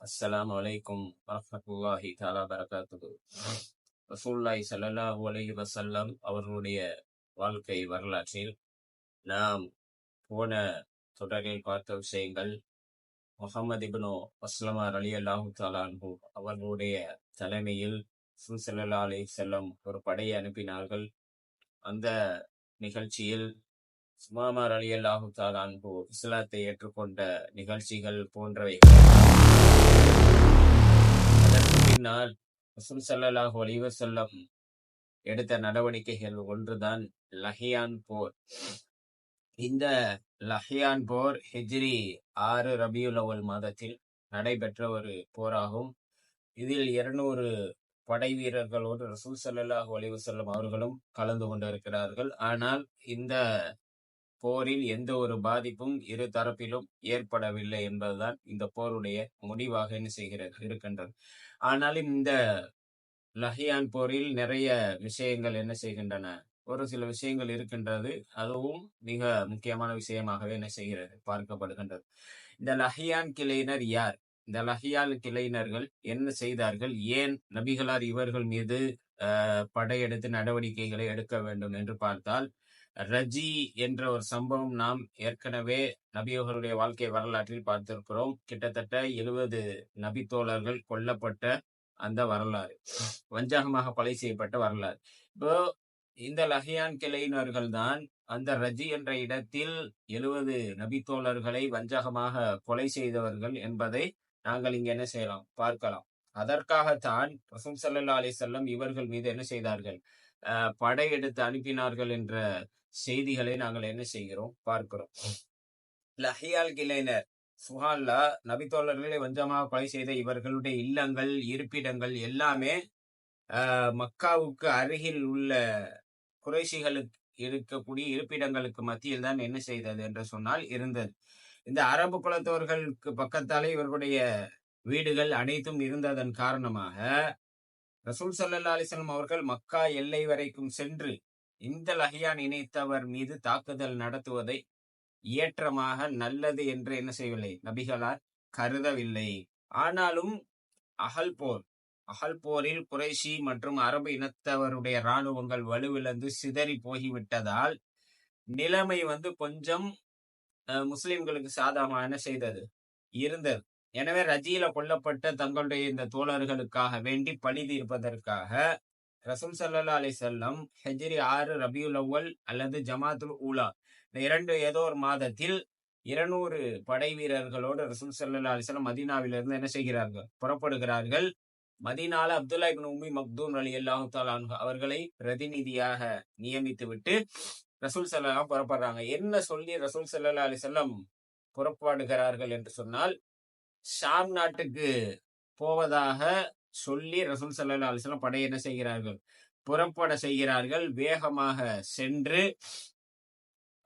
அஸ்ஸலாம் அலைக்கும் வரமத்துல்லாஹி தாலா பரகாத்துஹு ரசூல்லாய் ஸல்லல்லாஹு அலைஹி வசல்லம் அவர்களுடைய வாழ்க்கை வரலாற்றில் நாம் போன தொடரில் பார்த்த விஷயங்கள் முகமது இப்னு அஸ்லமார் அலி அல்லாஹு தாலான்பு அவர்களுடைய தலைமையில் சுசல்லா அலி செல்லம் ஒரு படையை அனுப்பினார்கள். அந்த நிகழ்ச்சியில் சுமாமார் அலி அல்லாஹு அன்பு இஸ்லாத்தை ஏற்றுக்கொண்ட நிகழ்ச்சிகள் போன்றவை அதற்கு பின்னால் ரசூல் ஸல்லல்லாஹு அலிவசல்லம் எடுத்த நடவடிக்கைகள் ஒன்றுதான் லஹியான் போர். இந்த லஹியான் போர் ஹிஜ்ரி ஆறு ரபியுலவல் மாதத்தில் நடைபெற்ற ஒரு போராகும். இதில் இருநூறு படை வீரர்களோடு ரசூல் ஸல்லல்லாஹு அலிவசல்லம் அவர்களும் கலந்து கொண்டிருக்கிறார்கள். ஆனால் இந்த போரில் எந்த ஒரு பாதிப்பும் இரு தரப்பிலும் ஏற்படவில்லை என்பதுதான் இந்த போருடைய முடிவாக என்ன செய்கிறது இருக்கின்றது. ஆனாலும் இந்த லஹியான் போரில் நிறைய விஷயங்கள் என்ன செய்கின்றன? ஒரு சில விஷயங்கள் இருக்கின்றது. அதுவும் மிக முக்கியமான விஷயமாகவே என்ன செய்கிறது? பார்க்கப்படுகின்றது. இந்த லஹியான் கிளையினர் யார்? இந்த லஹியான் கிளையினர்கள் என்ன செய்தார்கள்? ஏன் நபிகளார் இவர்கள் மீது அஹ், படையெடுத்து நடவடிக்கைகளை எடுக்க வேண்டும் என்று பார்த்தால் ரஜி என்ற ஒரு சம்பவம் நாம் ஏற்கனவே நபியோகருடைய வாழ்க்கை வரலாற்றில் பார்த்திருக்கிறோம். கிட்டத்தட்ட எழுபது நபித்தோழர்கள் கொல்லப்பட்ட அந்த வரலாறு. வஞ்சகமாக கொலை செய்யப்பட்ட வரலாறு. இப்போ இந்த லஹியான் கிளையினர்கள் தான் அந்த ரஜி என்ற இடத்தில் எழுபது நபித்தோழர்களை வஞ்சகமாக கொலை செய்தவர்கள் என்பதை நாங்கள் இங்க என்ன செய்யலாம்? பார்க்கலாம். அதற்காகத்தான் ரசூல் சல்லா அலி செல்லம் இவர்கள் மீது என்ன செய்தார்கள்? படையெடுத்து அனுப்பினார்கள் என்ற செய்திகளை நாங்கள் என்ன செய்கிறோம்? பார்க்கிறோம். லஹியால் கிளைனர் சுஹான்லா நபித்தோழர்களை வஞ்சமாக கொலை செய்த இவர்களுடைய இல்லங்கள் இருப்பிடங்கள் எல்லாமே ஆஹ், மக்காவுக்கு அருகில் உள்ள குறைஷிகளுக்கு இருக்கக்கூடிய இருப்பிடங்களுக்கு மத்தியில் தான் என்ன செய்தது என்று சொன்னால் இருந்தது. இந்த அரபு குலத்தவர்களுக்கு பக்கத்தாலே இவர்களுடைய வீடுகள் அனைத்தும் இருந்ததன் காரணமாக ரசூல் சல்லா அலிஸ்லாம் அவர்கள் மக்கா எல்லை வரைக்கும் சென்று இந்த லஹியான் இணைத்தவர் மீது தாக்குதல் நடத்துவதை ஏற்றமாக நல்லது என்று என்ன செய்யவில்லை? நபிகளார் கருதவில்லை. ஆனாலும் அகல் போர் அகல் போரில் குறைஷி மற்றும் அரபு இனத்தவருடைய இராணுவங்கள் வலுவிழந்து சிதறி போகிவிட்டதால் நிலைமை வந்து கொஞ்சம் அஹ், முஸ்லிம்களுக்கு சாதகமான செய்தது இருந்தது. எனவே ரஜியில கொல்லப்பட்ட தங்களுடைய இந்த தோழர்களுக்காக வேண்டி பழி தீர்ப்பதற்காக ரசூல் சல்லா அலி செல்லம் ஹெஜ்ரி ஆறு ரபியுல் அவ்வல் அல்லது ஜமாத்துல் ஊலா. இந்த இரண்டு ஏதோ ஒரு மாதத்தில் இருநூறு படை வீரர்களோடு ரசூல் சல்லா அலைஹி மதீனாவிலிருந்து என்ன செய்கிறார்கள்? புறப்படுகிறார்கள். மதீனால அப்துல்லா இப்னு உம்மி மக்தூம் அலி அல்லாஹு தாலான் அவர்களை பிரதிநிதியாக நியமித்து விட்டு ரசூல் ஸல்லல்லாஹு புறப்படுறாங்க. என்ன சொல்லி ரசூல் ஸல்லல்லாஹு அலி செல்லம் புறப்படுகிறார்கள் என்று சொன்னால் ஷாம் நாட்டுக்கு போவதாக சொல்லி ரசூல் சல்லா அலிஸ்லாம் படை என்ன செய்கிறார்கள்? புறப்பட செய்கிறார்கள். வேகமாக சென்று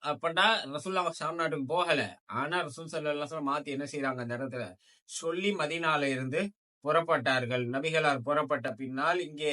அப்படா ரசூல்லா ஷாம் நாட்டுக்கு போகல. ஆனா ரசூல் ஸல்லல்லாஹு மாத்தி என்ன செய்யறாங்க அந்த இடத்துல? சொல்லி மதினால இருந்து புறப்பட்டார்கள். நபிகளார் புறப்பட்ட பின்னால் இங்கே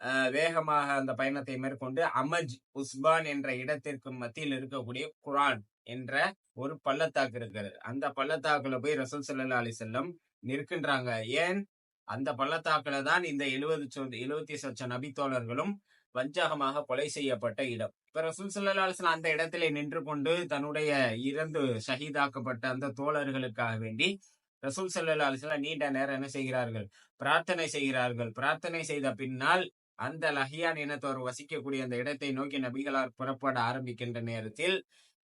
அஹ், வேகமாக அந்த பயணத்தை மேற்கொண்டு அமஜ் உஸ்பான் என்ற இடத்திற்கு மத்தியில் இருக்கக்கூடிய குரான் என்ற ஒரு பள்ளத்தாக்கு இருக்கிறது. அந்த பள்ளத்தாக்குல போய் ரசூல் சல்லா அலி செல்லம் நிற்கின்றாங்க. ஏன்? அந்த பள்ளத்தாக்குல தான் இந்த எழுபது எழுபத்தி சொச்ச நபித்தோழர்களும் வஞ்சகமாக கொலை செய்யப்பட்ட இடம். இப்ப ரசூல் ஸல்லல்லாஹு அந்த இடத்திலே நின்று கொண்டு தன்னுடைய இறந்து ஷஹீதாக்கப்பட்ட அந்த தோழர்களுக்காக வேண்டி ரசூல் ஸல்லல்லாஹு அலைஹி நீண்ட நேரம் என்ன செய்கிறார்கள்? பிரார்த்தனை செய்கிறார்கள். பிரார்த்தனை செய்த பின்னால் அந்த லஹியான் இனத்தவர் வசிக்கக்கூடிய அந்த இடத்தை நோக்கி நபிகளார் புறப்பட ஆரம்பிக்கின்ற நேரத்தில்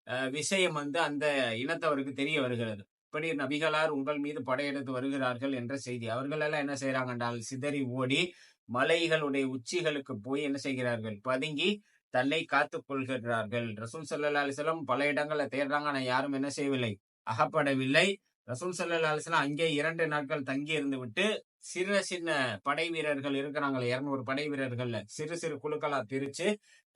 அஹ், விஷயம் வந்து அந்த இனத்தவருக்கு தெரிய வருகிறது. இப்படி நபிகளார் உங்கள் மீது படையெடுத்து வருகிறார்கள் என்ற செய்தி. அவர்களெல்லாம் என்ன செய்யறாங்க என்றால் சிதறி ஓடி மலைகளுடைய உச்சிகளுக்கு போய் என்ன செய்கிறார்கள்? பதுங்கி தன்னை காத்து கொள்கிறார்கள். ரசூல் சல்லா அலிஸ்லாம் பல இடங்களில் தேடுறாங்க. ஆனால் யாரும் என்ன செய்யவில்லை. அகப்படவில்லை. ரசூல் சல்லா அலிஸ்லாம் அங்கே இரண்டு நாட்கள் தங்கி இருந்து விட்டு சின்ன சின்ன படை வீரர்கள் இருக்கிறாங்களே இரநூறு படை வீரர்கள்ல. சிறு சிறு குழுக்களா பிரிச்சு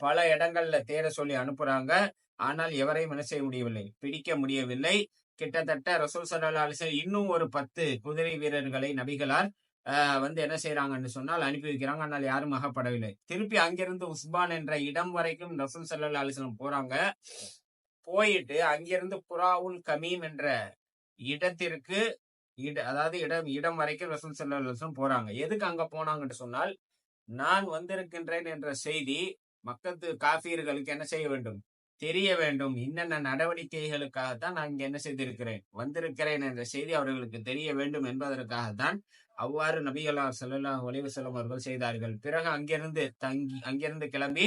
பல இடங்கள்ல தேட சொல்லி அனுப்புறாங்க. ஆனால் எவரையும் என்ன செய்ய முடியவில்லை. பிடிக்க முடியவில்லை. கிட்டத்தட்ட ரசூல் சல்லா அலிசன் இன்னும் ஒரு பத்து குதிரை வீரர்களை நபிகளார் ஆஹ் வந்து என்ன செய்யறாங்கன்னு சொன்னால் அனுப்பி வைக்கிறாங்க. ஆனால் யாரும் அகப்படவில்லை. திருப்பி அங்கிருந்து உஸ்பான் என்ற இடம் வரைக்கும் ரசூல் சல்லா அலைஹி போறாங்க. போயிட்டு அங்கிருந்து புறாவுல் கமீம் என்ற இடத்திற்கு இட அதாவது இடம் இடம் வரைக்கும் ரசூல் சல்லா போறாங்க. எதுக்கு அங்க போனாங்கன்னு சொன்னால் நான் வந்திருக்கின்றேன் என்ற செய்தி மக்கத்து காஃபியர்களுக்கு என்ன செய்ய வேண்டும்? தெரிய வேண்டும். என்னென்ன நடவடிக்கைகளுக்காகத்தான் நான் இங்க என்ன செய்திருக்கிறேன்? வந்திருக்கிறேன் என்ற செய்தி அவர்களுக்கு தெரிய வேண்டும் என்பதற்காகத்தான் அவ்வாறு நபிகளா ஒளிவு செல்லும் அவர்கள் செய்தார்கள். பிறகு அங்கிருந்து தங்கி அங்கிருந்து கிளம்பி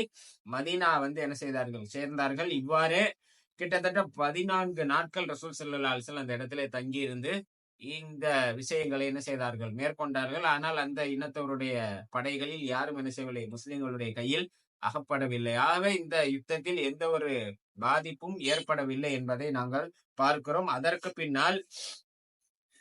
மதீனா வந்து என்ன செய்தார்கள்? சேர்ந்தார்கள். இவ்வாறே கிட்டத்தட்ட பதினான்கு நாட்கள் ரசூல் செல்லல்லா அலிசல் அந்த இடத்துல தங்கி இருந்து இந்த விஷயங்களை என்ன செய்தார்கள்? மேற்கொண்டார்கள். ஆனால் அந்த இனத்தவருடைய படைகளில் யாரும் என்ன செய்யவில்லை. முஸ்லிம்களுடைய கையில் அகப்படவில்லை. ஆகவே இந்த யுத்தத்தில் எந்த ஒரு பாதிப்பும் ஏற்படவில்லை என்பதை நாங்கள் பார்க்கிறோம். அதற்கு பின்னால்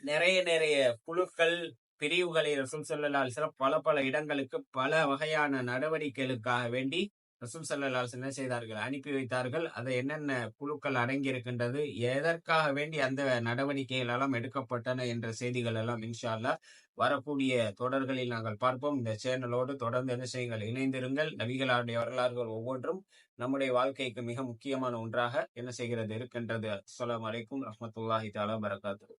நிறைய நிறைய குழுக்கள் பிரிவுகளை ரசூல் சிறப்பு பல பல இடங்களுக்கு பல வகையான நடவடிக்கைகளுக்காக வேண்டி ரசூல் சல்லாஸ் என்ன செய்தார்கள்? அனுப்பி வைத்தார்கள். அதை என்னென்ன குழுக்கள் அடங்கி இருக்கின்றது எதற்காக வேண்டி அந்த நடவடிக்கைகள் எல்லாம் எடுக்கப்பட்டன என்ற செய்திகள் எல்லாம் இன்ஷால்லா வரக்கூடிய தொடர்களில் நாங்கள் பார்ப்போம். இந்த சேனலோடு தொடர்ந்து என்ன செய்யுங்கள்? இணைந்திருங்கள். நபிகளாருடைய வரலாறுகள் ஒவ்வொன்றும் நம்முடைய வாழ்க்கைக்கு மிக முக்கியமான ஒன்றாக என்ன செய்கிறது? இருக்கின்றது. அஸ்லாம் வலைக்கும் ரஹமத்துல்லாஹி தாலா பரகாத்து